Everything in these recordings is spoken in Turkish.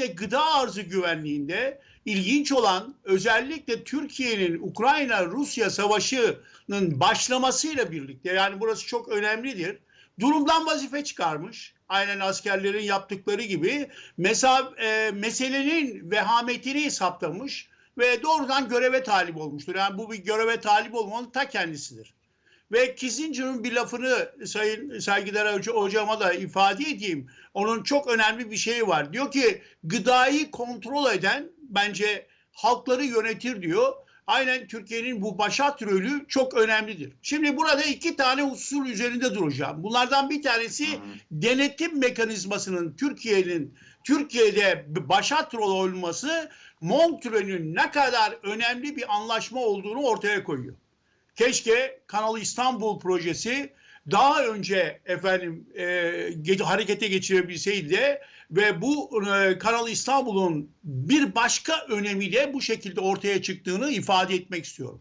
özellikle gıda arzı güvenliğinde ilginç olan özellikle Türkiye'nin Ukrayna-Rusya savaşının başlamasıyla birlikte yani burası çok önemlidir. Durumdan vazife çıkarmış. Aynen askerlerin yaptıkları gibi mesela e, meselenin vehametini hesaplamış ve doğrudan göreve talip olmuştur. Yani bu bir göreve talip olmanın ta kendisidir. Ve Kissinger'ın bir lafını Sayın Saygıdeğer Hoca- hocama da ifade edeyim. Onun çok önemli bir şeyi var. Diyor ki gıdayı kontrol eden bence halkları yönetir diyor. Aynen Türkiye'nin bu başat rolü çok önemlidir. Şimdi burada iki tane usul üzerinde duracağım. Bunlardan bir tanesi denetim mekanizmasının Türkiye'nin Türkiye'de başat rol olması Montreux'ün ne kadar önemli bir anlaşma olduğunu ortaya koyuyor. Keşke Kanal İstanbul projesi daha önce efendim e, ge- harekete geçirebilseydi ve bu e, Kanal İstanbul'un bir başka önemi de bu şekilde ortaya çıktığını ifade etmek istiyorum.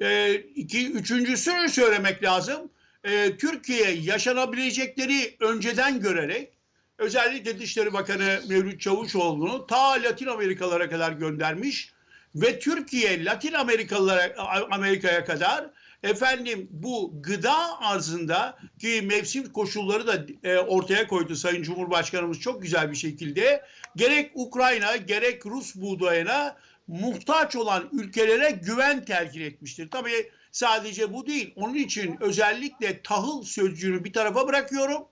E, iki, üçüncüsünü söylemek lazım. E, Türkiye yaşanabilecekleri önceden görerek özellikle Dışişleri Bakanı Mevlüt Çavuşoğlu'nu ta Latin Amerikalara kadar göndermiş ve Türkiye Latin Amerikalılara Amerika'ya kadar efendim bu gıda arzında ki mevsim koşulları da e, ortaya koydu Sayın Cumhurbaşkanımız çok güzel bir şekilde gerek Ukrayna gerek Rus buğdayına muhtaç olan ülkelere güven telkin etmiştir. Tabii sadece bu değil. Onun için özellikle tahıl sözcüğünü bir tarafa bırakıyorum.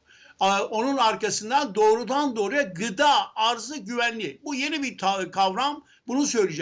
Onun arkasından doğrudan doğruya gıda arzı güvenliği. Bu yeni bir kavram. Bunu söyleyeceğim.